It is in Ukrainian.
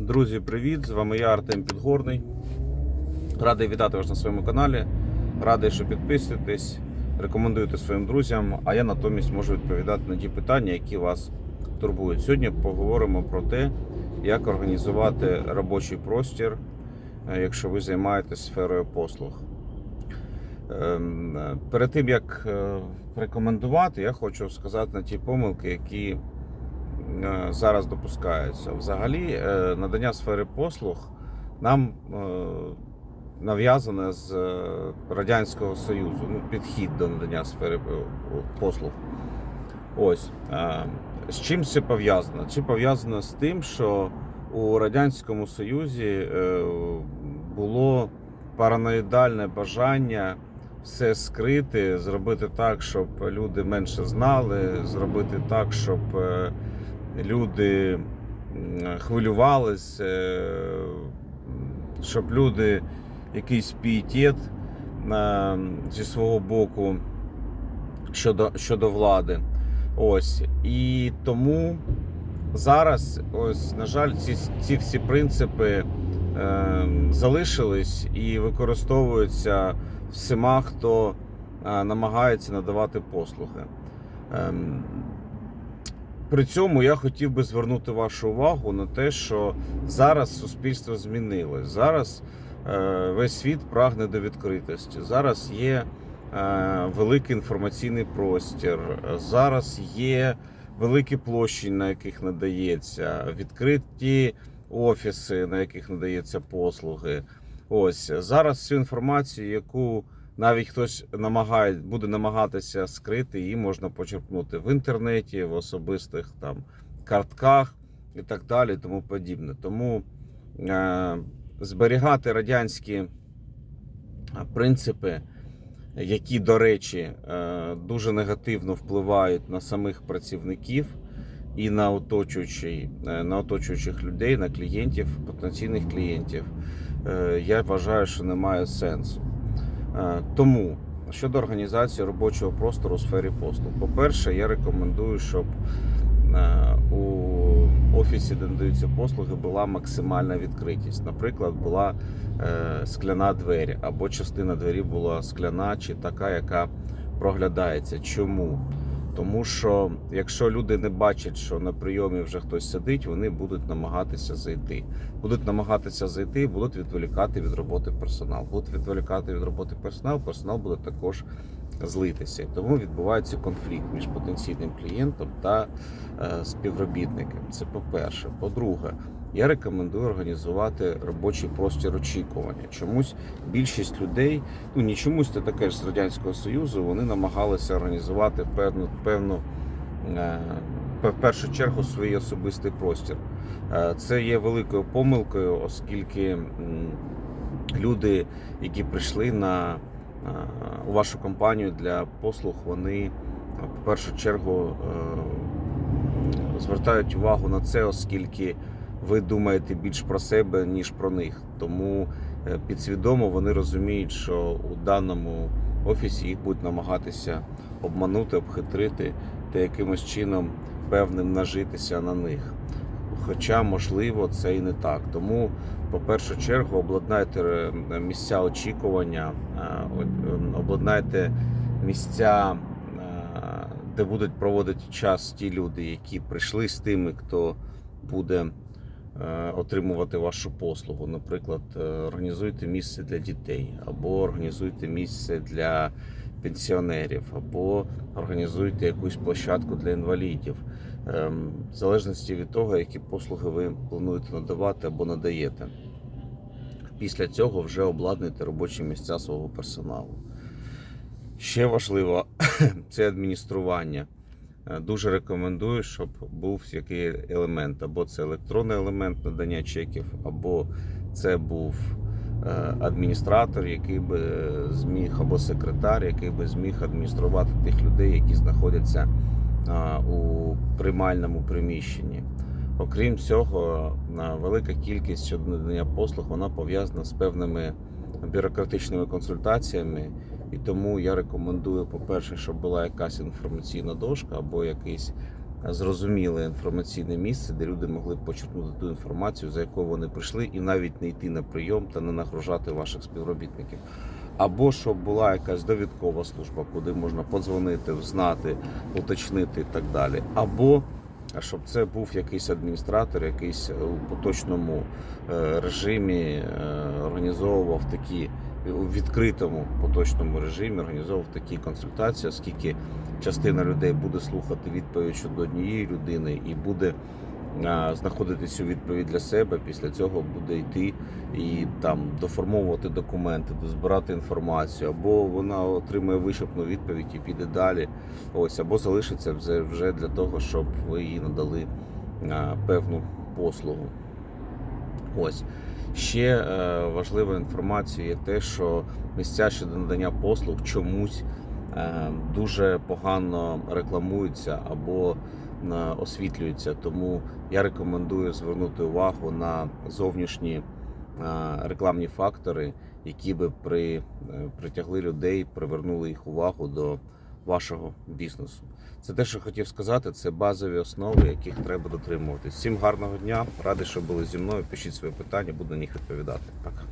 Друзі, привіт! З вами я Артем Підгорний. Радий вітати вас на своєму каналі. Радий, що підписуєтесь, рекомендуєте своїм друзям. А я натомість можу відповідати на ті питання, які вас турбують. Сьогодні поговоримо про те, як організувати робочий простір, е, якщо ви займаєтесь сферою послуг. Ем, е, Перед тим як е, рекомендувати, я хочу сказати на ті помилки, які зараз допускаються. Взагалі, е, надання сфери послуг нам е, нав'язане з е, Радянського Союзу. Ну, підхід до надання сфери е, послуг. Ось. е, З чим це пов'язано? Чи пов'язано з тим, що у Радянському Союзі е, було параноїдальне бажання все скрити, зробити так, щоб люди менше знали, зробити так, щоб е, люди хвилювались, е, щоб люди якийсь пієтет е, зі свого боку щодо, щодо влади. Ось. І тому зараз, ось, на жаль, ці, ці всі принципи е, залишились і використовуються всіма, хто е, намагається надавати послуги. При цьому я хотів би звернути вашу увагу на те, що зараз суспільство змінилось. Зараз е, весь світ прагне до відкритості. Зараз є е, великий інформаційний простір. Зараз є великі площі, на яких надається, відкриті офіси, на яких надаються послуги. Ось зараз всю інформацію, яку навіть хтось намагає, буде намагатися скрити, її можна почерпнути в інтернеті, в особистих там картках і так далі, тому подібне. Тому е, зберігати радянські е, принципи, які, до речі, е, дуже негативно впливають на самих працівників і на е, на оточуючих людей, на клієнтів, потенційних клієнтів, е, я вважаю, що немає сенсу. Е, Тому щодо організації робочого простору у сфері послуг, по-перше, я рекомендую, щоб е, у офісі, де надаються послуги, була максимальна відкритість. Наприклад, була е, скляна двері, або частина двері була скляна чи така, яка проглядається. Чому? Тому що якщо люди не бачать, що на прийомі вже хтось сидить, вони будуть намагатися зайти. Будуть намагатися зайти, будуть відволікати від роботи персонал. Будуть відволікати від роботи персонал, персонал буде також злитися. Тому відбувається конфлікт між потенційним клієнтом та е, співробітником. Це по-перше. По-друге, я рекомендую організувати робочий простір очікування. Чомусь більшість людей, ну не чомусь це таке ж з радянського союзу, вони намагалися організувати певну певну. е, В першу чергу свій особистий простір. Е, Це є великою помилкою, оскільки люди, які прийшли на е, вашу компанію для послуг, вони в першу чергу звертають увагу на це, оскільки ви думаєте більш про себе, ніж про них. Тому е, підсвідомо вони розуміють, що у даному офісі їх будуть намагатися обманути, обхитрити та якимось чином певним нажитися на них. Хоча, можливо, це і не так. Тому, по першу чергу, обладнайте е, місця очікування, е, обладнайте місця, де будуть проводити час ті люди, які прийшли з тими, хто буде отримувати вашу послугу. Наприклад, е, організуйте місце для дітей, або організуйте місце для пенсіонерів, або організуйте якусь площадку для інвалідів. Ем, В залежності від того, які послуги ви плануєте надавати або надаєте. Після цього вже обладнуйте робочі місця свого персоналу. Ще важливо це адміністрування. Е, Дуже рекомендую, щоб був який елемент, або це електронний елемент надання чеків, або це був е, адміністратор, який би зміг, або секретар, який би зміг адмініструвати тих людей, які знаходяться у приймальному приміщенні. Окрім цього, велика кількість щодо надання послуг вона пов'язана з певними бюрократичними консультаціями. І тому я рекомендую, по-перше, щоб була якась інформаційна дошка або якийсь зрозуміле інформаційне місце, де люди могли б почерпнути ту інформацію, за якою вони прийшли, і навіть не йти на прийом та не нагружати ваших співробітників. Або щоб була якась довідкова служба, куди можна подзвонити, знати, уточнити і так далі. Або щоб це був якийсь адміністратор, якийсь у поточному е, режимі е, організовував такі у відкритому поточному режимі організовував такі консультації, оскільки частина людей буде слухати відповідь щодо однієї людини і буде знаходити цю відповідь для себе. Після цього буде йти і там доформовувати документи, збирати інформацію, або вона отримує вичерпну відповідь і піде далі. Ось або залишиться вже для того, щоб ви їй надали певну послугу. Ось. Ще е, важлива інформація є те, що місця щодо надання послуг чомусь е, дуже погано рекламуються або е, освітлюються. Тому я рекомендую звернути увагу на зовнішні рекламні фактори, які би при, притягли людей, привернули їх увагу до вашого бізнесу. Це те, що хотів сказати. Це базові основи, яких треба дотримуватись. Всім гарного дня. Радий, що були зі мною. Пишіть свої питання, буду на них відповідати. Пока.